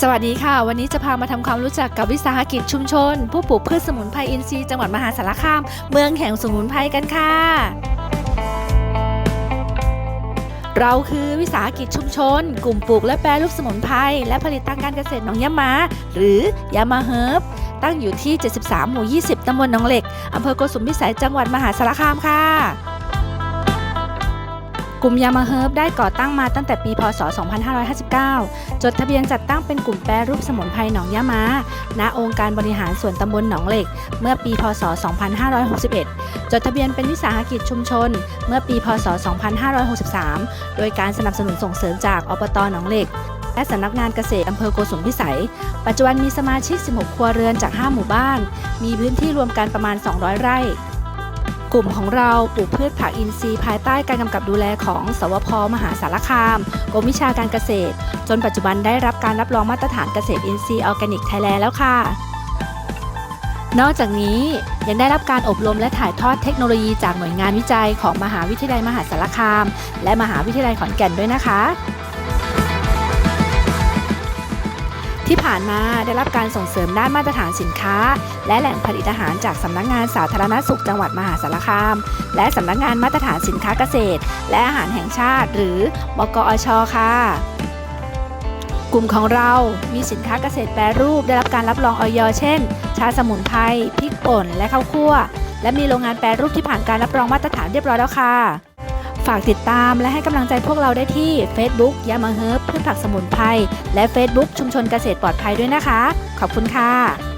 สวัสดีค่ะ วันนี้จะพามาทำความรู้จักกับวิสาหกิจชุมชน ผู้ปลูกพืชสมุนไพรอินทรีย์จังหวัดมหาสารคาม เมืองแห่งสมุนไพรกันค่ะ เราคือวิสาหกิจชุมชน กลุ่มปลูกและแปรรูปสมุนไพรและผลิตทางการเกษตรหนองยะมา หรือยามาเฮิร์บตั้งอยู่ที่ 73 หมู่ 20 ตำบลหนองเหล็กอำเภอโกสุมพิสัยจังหวัดมหาสารคามค่ะ กลุ่มยามาเฮิร์บได้ก่อตั้งมาตั้งแต่ปีพศ 2559 จดทะเบียนจัดตั้งเป็นกลุ่มแปรรูปสมุนไพรหนองยะมาณองค์การบริหารส่วนตำบลหนองเหล็ก เมื่อปีพศ 2561 จดทะเบียนเป็นวิสาหกิจชุมชน เมื่อปีพศ 2563 โดยการสนับสนุนส่งเสริมจากอบตหนองเหล็ก และสำนักงานเกษตรอำเภอโกสุมพิสัย ปัจจุบันมีสมาชิก 16 ครัวเรือนจาก 5 หมู่บ้าน มีพื้นที่รวมกันประมาณ 200 ไร่ กลุ่มของเราปลูกพืชผักอินทรีย์ภายใต้การกำกับดูแลของ สวพ มหาสารคามกรมวิชาการเกษตร จนปัจจุบันได้รับการรับรองมาตรฐานเกษตรอินทรีย์ออร์แกนิกไทยแลนด์แล้วค่ะ นอกจากนี้ยังได้รับการอบรมและถ่ายทอดเทคโนโลยีจากหน่วยงานวิจัยของมหาวิทยาลัยมหาสารคาม และมหาวิทยาลัยขอนแก่นด้วยนะคะ ที่ผ่านมาได้รับการส่งเสริมด้านมาตรฐานสินค้า และแหล่งผลิตอาหารจากสำนักงานสาธารณสุขจังหวัดมหาสารคาม และสำนักงานมาตรฐานสินค้าเกษตร และอาหารแห่งชาติ หรือบกอชค่ะ กลุ่มของเรามีสินค้าเกษตรแปรรูปได้รับการรับรองออยเช่น ชาสมุนไพรพริกป่นและข้าวคั่ว และมีโรงงานแปรรูปที่ผ่านการรับรองมาตรฐานเรียบร้อยแล้วค่ะ ฝากติดตามและให้กำลังใจพวกเราได้ที่ Facebook ยามาเฮิร์บพืชผักสมุนไพรและ Facebook ชุมชนเกษตรปลอดภัยด้วยนะคะ ขอบคุณค่ะ